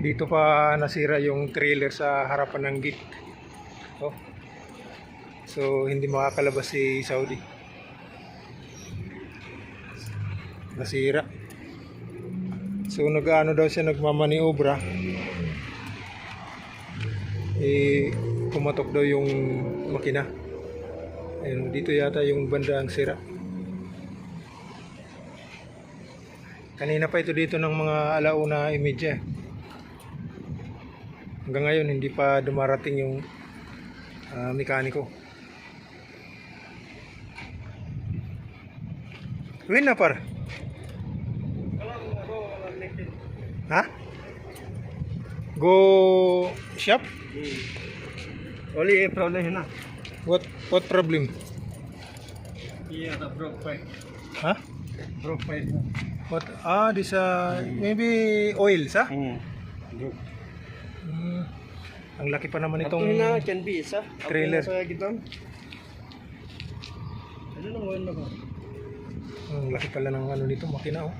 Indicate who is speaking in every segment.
Speaker 1: Dito pa nasira yung trailer sa harapan ng gate. Oh. So, hindi makakalabas si Saudi. Nasira. So, nag-ano daw siya, nagmamaniobra. Eh, kumatok daw yung makina. Ayun, dito yata yung banda ang sira. Kanina pa ito dito ng mga alauna imedya. Hanggang ngayon hindi pa dumarating yung ah, mekaniko. Win na par. Ha? Go shop?
Speaker 2: Only a problem na.
Speaker 1: What what problem?
Speaker 2: Yeah, the broke pipe.
Speaker 1: Ha?
Speaker 2: Broke pipe.
Speaker 1: What ah this uh, maybe oil sa?
Speaker 2: Hmm. Broke.
Speaker 1: Hmm. Ang laki pa naman
Speaker 2: Ito
Speaker 1: itong
Speaker 2: na can be isa.
Speaker 1: trailer.
Speaker 2: Sa gitan. Ano nang wala ko?
Speaker 1: ang laki pala ng ano nito makina oh.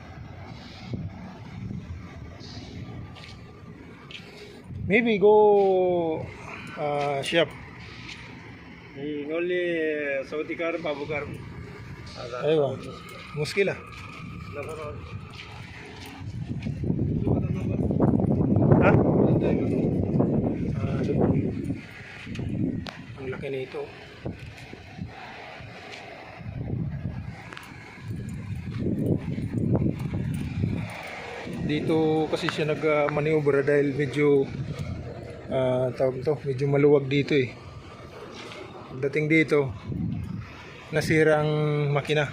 Speaker 1: Maybe go uh, shop.
Speaker 2: Hmm, only Saudi car, Babu car.
Speaker 1: Aywa. Muskila. Ha? Ah, doon. Ang laki nito. Dito kasi siya nag-maneuver dahil medyo ah, tawag to, medyo maluwag dito eh. Dating dito, nasira ang makina.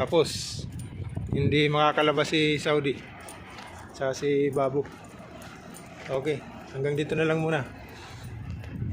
Speaker 1: Tapos, hindi makakalabas si Saudi. Sa si Babu. Okay, hanggang dito na lang muna.